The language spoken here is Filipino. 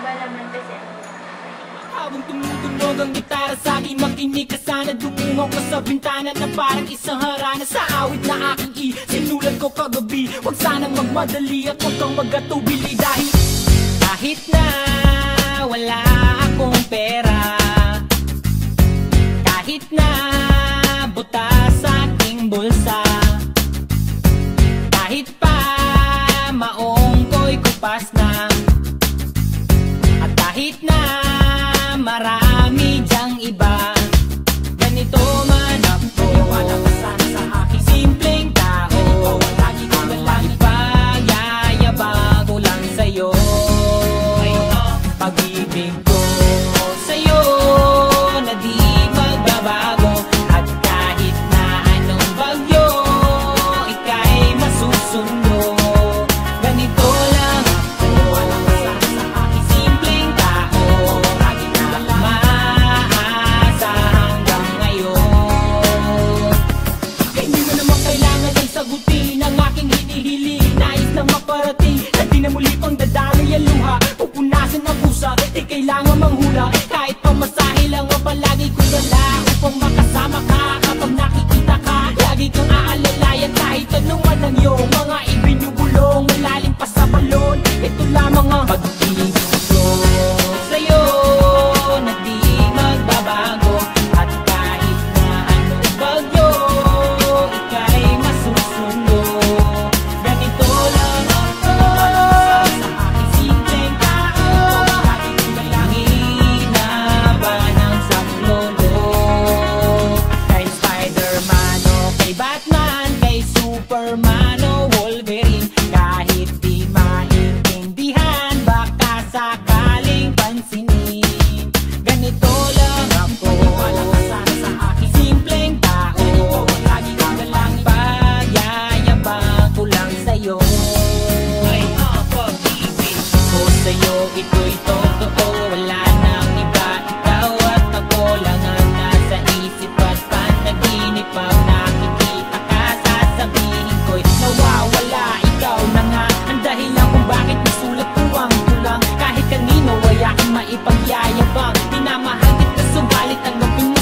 Mahaba naman kasi ang Habang tumutunog ang gitara sa akin Makinig ka sana. Dumungaw ka sa bintana Na parang isang harana. Sa awit na aking i Sinulat ko kagabi. Huwag sanang magmadali At huwag kang magatubili Dahil kahit na wala akong pera Kahit na buta sa aking bulsa Kahit pa maong ko'y kupas na kahit na marami dyang iba parusa Di kailangan manghula. Kahit My. mind. habang minamahal kita subalit ang lubing